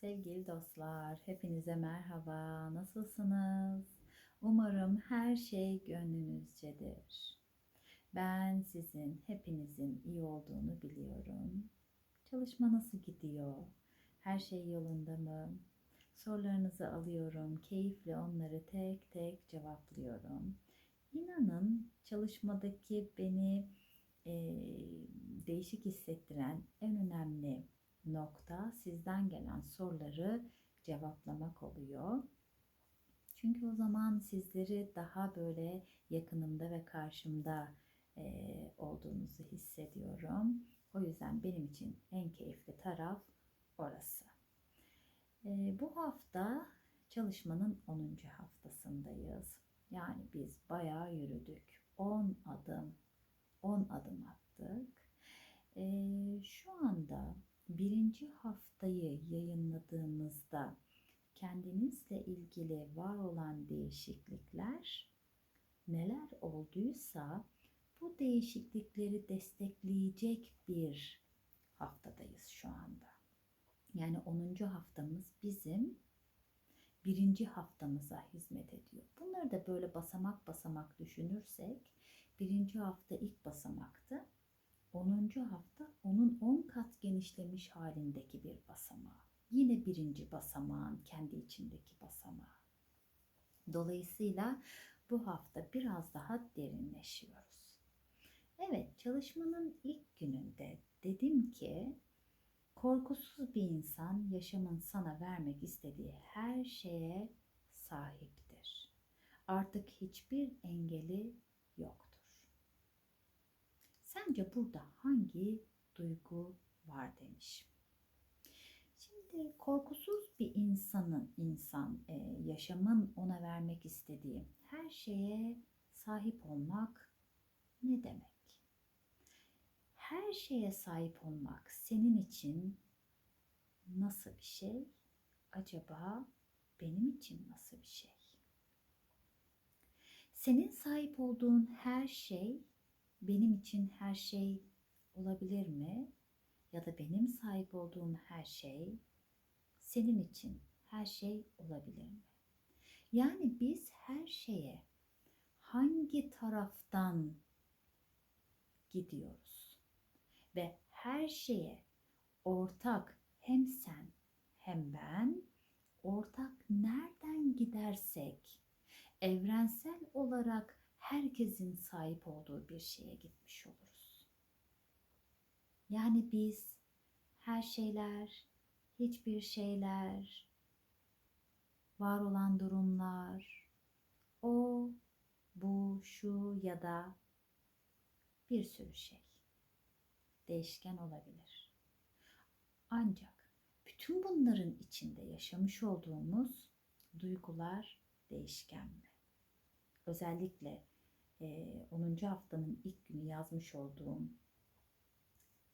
Sevgili dostlar, hepinize merhaba. Nasılsınız? Umarım her şey gönlünüzcedir. Ben sizin hepinizin iyi olduğunu biliyorum. Çalışma nasıl gidiyor? Her şey yolunda mı? Sorularınızı alıyorum. Keyifle onları tek tek cevaplıyorum. İnanın çalışmadaki beni e, değişik hissettiren en önemli nokta sizden gelen soruları cevaplamak oluyor. Çünkü o zaman sizleri daha böyle yakınımda ve karşımda e, olduğunuzu hissediyorum. O yüzden benim için en keyifli taraf orası. E, bu hafta çalışmanın 10. haftasındayız. Yani biz bayağı yürüdük. 10 adım, 10 adım attık. E, şu birinci haftayı yayınladığımızda kendinizle ilgili var olan değişiklikler neler olduysa bu değişiklikleri destekleyecek bir haftadayız şu anda. Yani 10. haftamız bizim birinci haftamıza hizmet ediyor. Bunları da böyle basamak basamak düşünürsek birinci hafta ilk basamaktı. 10. hafta onun 10 kat genişlemiş halindeki bir basamağı. Yine birinci basamağın kendi içindeki basamağı. Dolayısıyla bu hafta biraz daha derinleşiyoruz. Evet, çalışmanın ilk gününde dedim ki korkusuz bir insan yaşamın sana vermek istediği her şeye sahiptir. Artık hiçbir engeli yoktur. Sence burada hangi duygu var demiş. Şimdi korkusuz bir insanın insan e, yaşamın ona vermek istediği her şeye sahip olmak ne demek? Her şeye sahip olmak senin için nasıl bir şey? Acaba benim için nasıl bir şey? Senin sahip olduğun her şey benim için her şey olabilir mi? Ya da benim sahip olduğum her şey senin için her şey olabilir mi? Yani biz her şeye hangi taraftan gidiyoruz? Ve her şeye ortak hem sen hem ben ortak nereden gidersek evrensel olarak herkesin sahip olduğu bir şeye gitmiş oluruz. Yani biz her şeyler, hiçbir şeyler, var olan durumlar, o, bu, şu ya da bir sürü şey değişken olabilir. Ancak bütün bunların içinde yaşamış olduğumuz duygular değişken mi? Özellikle 10. haftanın ilk günü yazmış olduğum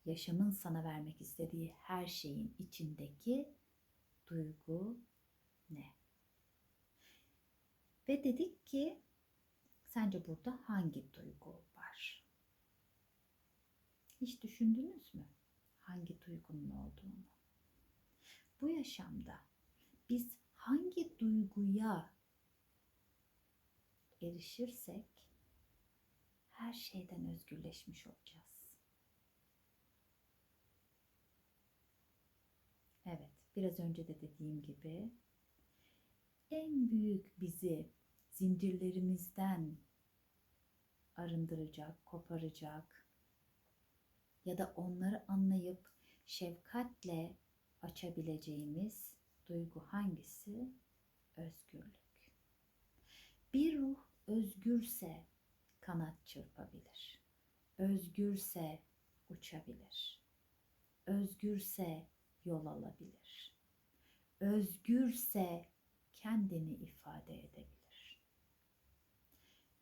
yaşamın sana vermek istediği her şeyin içindeki duygu ne? Ve dedik ki sence burada hangi duygu var? Hiç düşündünüz mü hangi duygunun olduğunu? Bu yaşamda biz hangi duyguya erişirsek her şeyden özgürleşmiş olacağız. Evet, biraz önce de dediğim gibi en büyük bizi zincirlerimizden arındıracak, koparacak ya da onları anlayıp şefkatle açabileceğimiz duygu hangisi? Özgürlük. Bir ruh özgürse kanat çırpabilir. Özgürse uçabilir. Özgürse yol alabilir. Özgürse kendini ifade edebilir.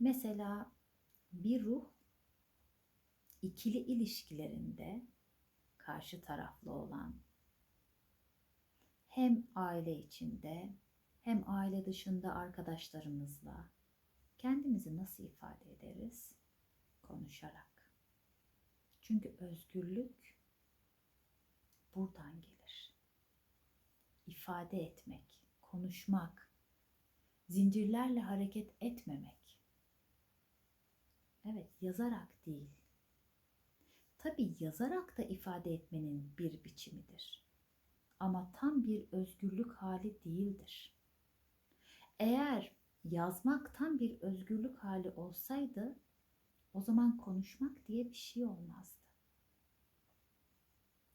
Mesela bir ruh ikili ilişkilerinde karşı taraflı olan hem aile içinde hem aile dışında arkadaşlarımızla kendimizi nasıl ifade ederiz? Konuşarak. Çünkü özgürlük buradan gelir. ifade etmek, konuşmak, zincirlerle hareket etmemek. Evet, yazarak değil. Tabii yazarak da ifade etmenin bir biçimidir. Ama tam bir özgürlük hali değildir. Eğer yazmak tam bir özgürlük hali olsaydı o zaman konuşmak diye bir şey olmazdı.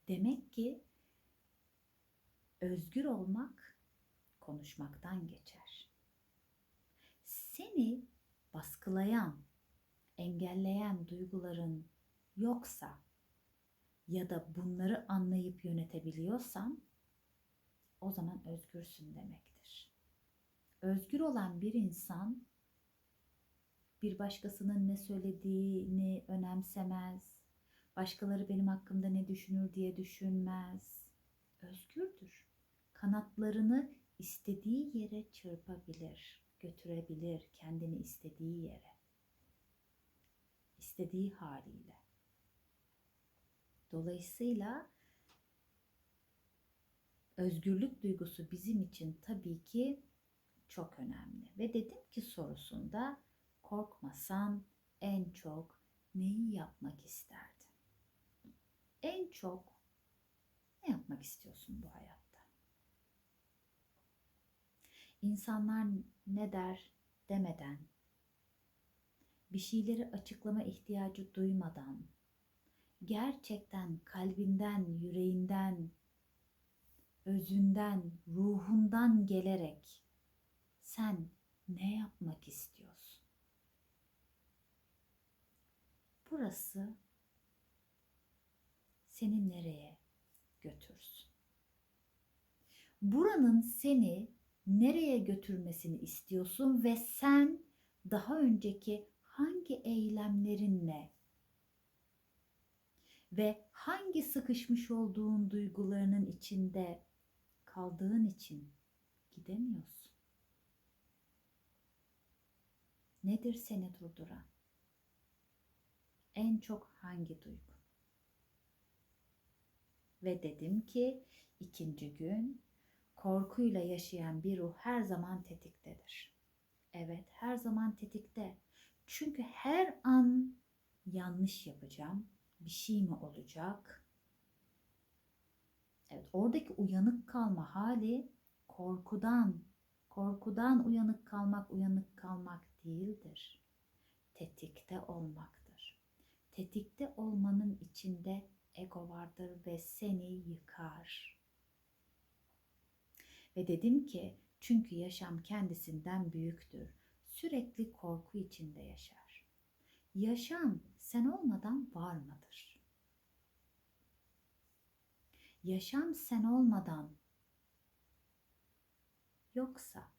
Demek ki özgür olmak konuşmaktan geçer. Seni baskılayan, engelleyen duyguların yoksa ya da bunları anlayıp yönetebiliyorsan o zaman özgürsün demektir. Özgür olan bir insan bir başkasının ne söylediğini önemsemez. Başkaları benim hakkımda ne düşünür diye düşünmez. Özgürdür. Kanatlarını istediği yere çırpabilir, götürebilir kendini istediği yere. İstediği haliyle. Dolayısıyla özgürlük duygusu bizim için tabii ki çok önemli. Ve dedim ki sorusunda korkmasan en çok neyi yapmak isterdin? En çok ne yapmak istiyorsun bu hayatta? İnsanlar ne der demeden, bir şeyleri açıklama ihtiyacı duymadan, gerçekten kalbinden, yüreğinden, özünden, ruhundan gelerek sen ne yapmak istiyorsun? Burası seni nereye götürsün? Buranın seni nereye götürmesini istiyorsun ve sen daha önceki hangi eylemlerinle ve hangi sıkışmış olduğun duygularının içinde kaldığın için gidemiyorsun? Nedir seni durduran? En çok hangi duygu? Ve dedim ki ikinci gün korkuyla yaşayan bir ruh her zaman tetiktedir. Evet, her zaman tetikte. Çünkü her an yanlış yapacağım. Bir şey mi olacak? Evet, oradaki uyanık kalma hali korkudan, korkudan uyanık kalmak, uyanık kalmak değildir. Tetikte olmaktır. Tetikte olmanın içinde ego vardır ve seni yıkar. Ve dedim ki çünkü yaşam kendisinden büyüktür. Sürekli korku içinde yaşar. Yaşam sen olmadan var mıdır? Yaşam sen olmadan yoksa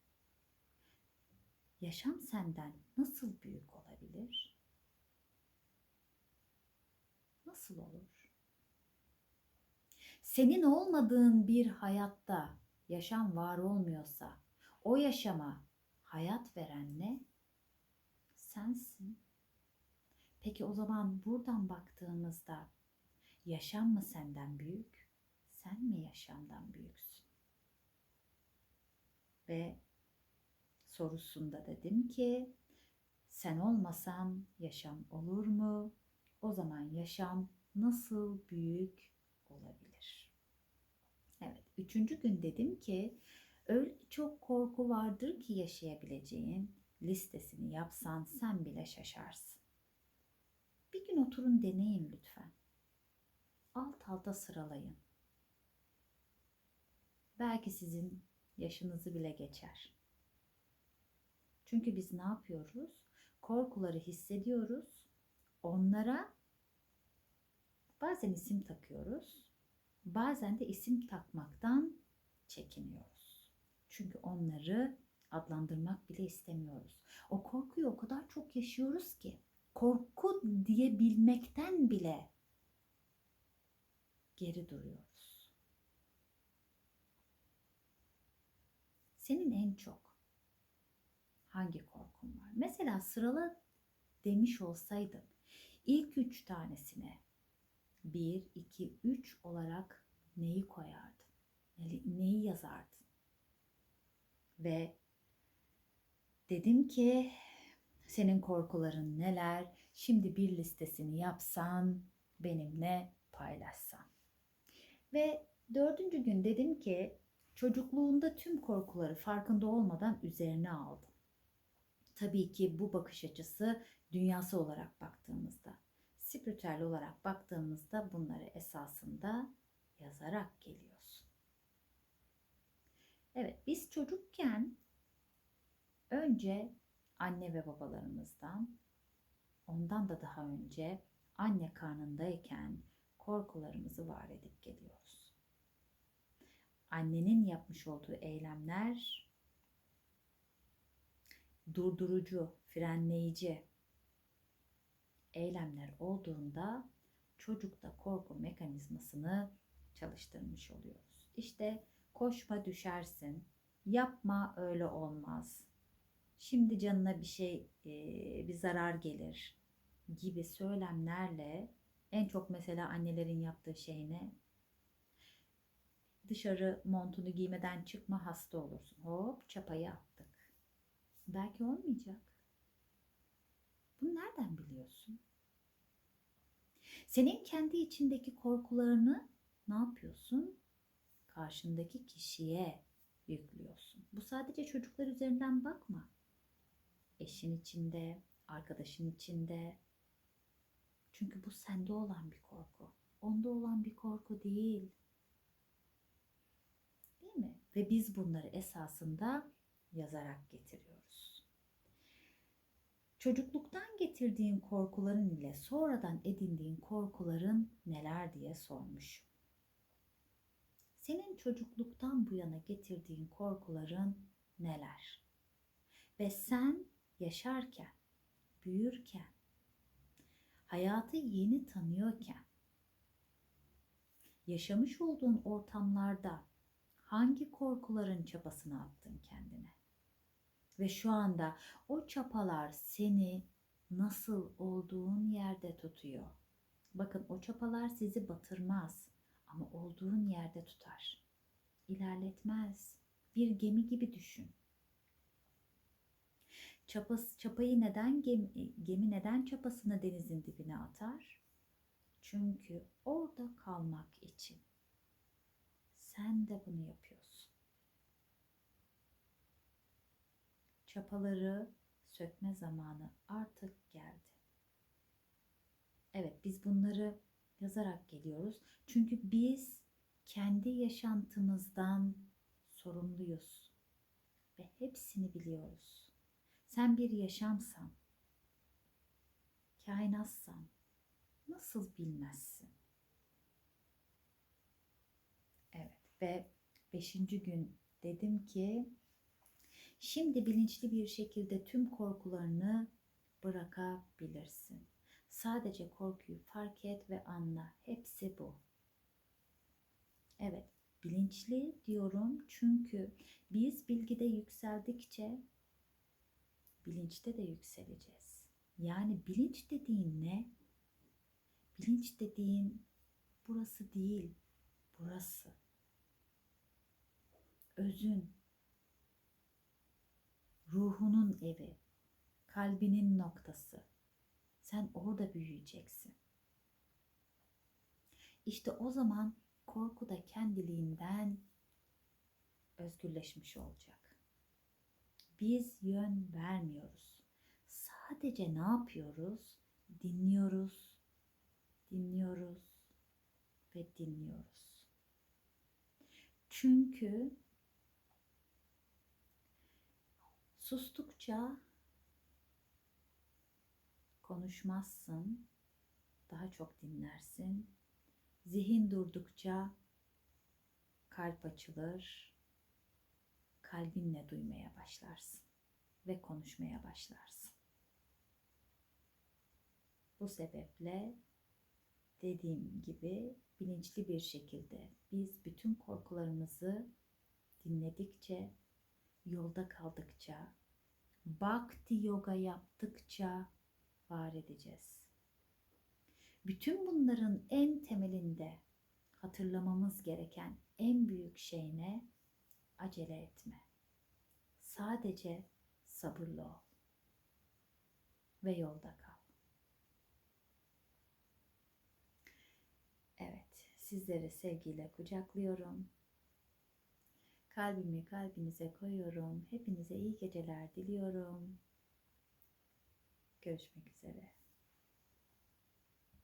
yaşam senden nasıl büyük olabilir? Nasıl olur? Senin olmadığın bir hayatta yaşam var olmuyorsa o yaşama hayat veren ne? Sensin. Peki o zaman buradan baktığımızda yaşam mı senden büyük? Sen mi yaşamdan büyüksün? Ve sorusunda dedim ki sen olmasan yaşam olur mu? O zaman yaşam nasıl büyük olabilir? Evet, üçüncü gün dedim ki öyle çok korku vardır ki yaşayabileceğin listesini yapsan sen bile şaşarsın. Bir gün oturun deneyin lütfen. Alt alta sıralayın. Belki sizin yaşınızı bile geçer. Çünkü biz ne yapıyoruz? Korkuları hissediyoruz. Onlara bazen isim takıyoruz. Bazen de isim takmaktan çekiniyoruz. Çünkü onları adlandırmak bile istemiyoruz. O korkuyu o kadar çok yaşıyoruz ki korku diyebilmekten bile geri duruyoruz. Senin en çok hangi korkun var? Mesela sırala demiş olsaydım ilk üç tanesine bir, iki, üç olarak neyi koyardın? ne- neyi yazardın? Ve dedim ki senin korkuların neler? Şimdi bir listesini yapsan, benimle paylaşsan. Ve dördüncü gün dedim ki çocukluğunda tüm korkuları farkında olmadan üzerine aldım. Tabii ki bu bakış açısı dünyası olarak baktığımızda, spiritüel olarak baktığımızda bunları esasında yazarak geliyorsun. Evet, biz çocukken önce anne ve babalarımızdan, ondan da daha önce anne karnındayken korkularımızı var edip geliyoruz. Annenin yapmış olduğu eylemler durdurucu, frenleyici eylemler olduğunda çocukta korku mekanizmasını çalıştırmış oluyoruz. İşte koşma düşersin, yapma öyle olmaz, şimdi canına bir şey bir zarar gelir gibi söylemlerle en çok mesela annelerin yaptığı şey ne? Dışarı montunu giymeden çıkma hasta olursun. Hop çapayı attık. Belki olmayacak. Bunu nereden biliyorsun? Senin kendi içindeki korkularını ne yapıyorsun? Karşındaki kişiye yüklüyorsun. Bu sadece çocuklar üzerinden bakma. Eşin içinde, arkadaşın içinde. Çünkü bu sende olan bir korku. Onda olan bir korku değil. Değil mi? Ve biz bunları esasında yazarak getiriyoruz. Çocukluktan getirdiğin korkuların ile sonradan edindiğin korkuların neler diye sormuş. Senin çocukluktan bu yana getirdiğin korkuların neler? Ve sen yaşarken, büyürken, hayatı yeni tanıyorken, yaşamış olduğun ortamlarda hangi korkuların çapasını attın kendine? Ve şu anda o çapalar seni nasıl olduğun yerde tutuyor. Bakın o çapalar sizi batırmaz ama olduğun yerde tutar. İlerletmez. Bir gemi gibi düşün. Çapası, çapayı neden gemi, gemi neden çapasını denizin dibine atar? Çünkü orada kalmak için. Sen de bunu yapıyorsun. Çapaları sökme zamanı artık geldi. Evet biz bunları yazarak geliyoruz. Çünkü biz kendi yaşantımızdan sorumluyuz ve hepsini biliyoruz. Sen bir yaşamsan, kainatsan nasıl bilmezsin? Evet ve beşinci gün dedim ki şimdi bilinçli bir şekilde tüm korkularını bırakabilirsin. Sadece korkuyu fark et ve anla. Hepsi bu. Evet, bilinçli diyorum çünkü biz bilgide yükseldikçe bilinçte de yükseleceğiz. Yani bilinç dediğin ne? Bilinç dediğin burası değil, burası. Özün, ruhunun evi, kalbinin noktası. Sen orada büyüyeceksin. İşte o zaman korku da kendiliğinden özgürleşmiş olacak. Biz yön vermiyoruz. Sadece ne yapıyoruz? Dinliyoruz, dinliyoruz ve dinliyoruz. Çünkü sustukça konuşmazsın, daha çok dinlersin. Zihin durdukça kalp açılır, kalbinle duymaya başlarsın ve konuşmaya başlarsın. Bu sebeple dediğim gibi bilinçli bir şekilde biz bütün korkularımızı dinledikçe, yolda kaldıkça, bhakti yoga yaptıkça var edeceğiz. Bütün bunların en temelinde hatırlamamız gereken en büyük şey ne? Acele etme. Sadece sabırlı ol ve yolda kal. Evet, sizleri sevgiyle kucaklıyorum. Kalbimi kalbinize koyuyorum. Hepinize iyi geceler diliyorum. Görüşmek üzere.